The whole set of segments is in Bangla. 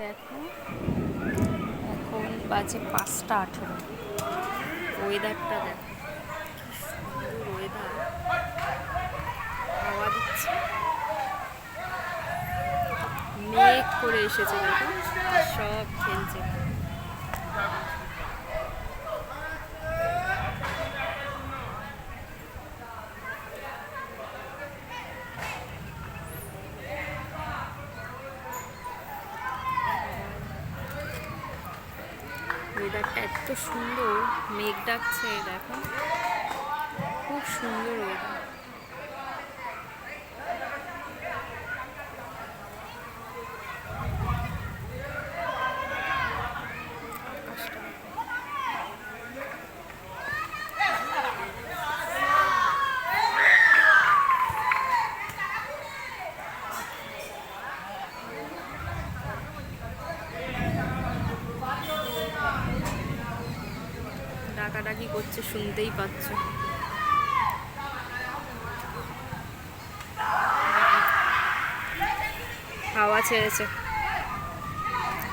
দেখো। এখন বাজে পাঁচটা আঠেরো। ওয়েদারটা দেখো। ওয়েদার মেঘ করে এসেছে সব খেলছে। ওয়েদারটা এত সুন্দর মেঘ ডাকছে দেখো। খুব সুন্দর ওয়েদার ডাকাডাকি করছে, শুনতেই পাচ্ছ। হাওয়া ছেড়েছে।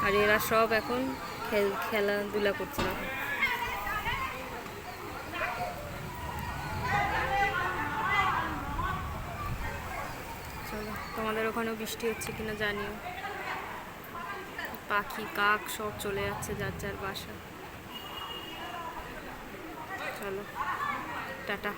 আর এরা সব এখন খেল খেলাধুলা করছে। চলো, তোমাদের ওখানেও বৃষ্টি হচ্ছে কিনা জানিও। পাখি, কাক সব চলে যাচ্ছে যার যার বাসা। চলো টাটা।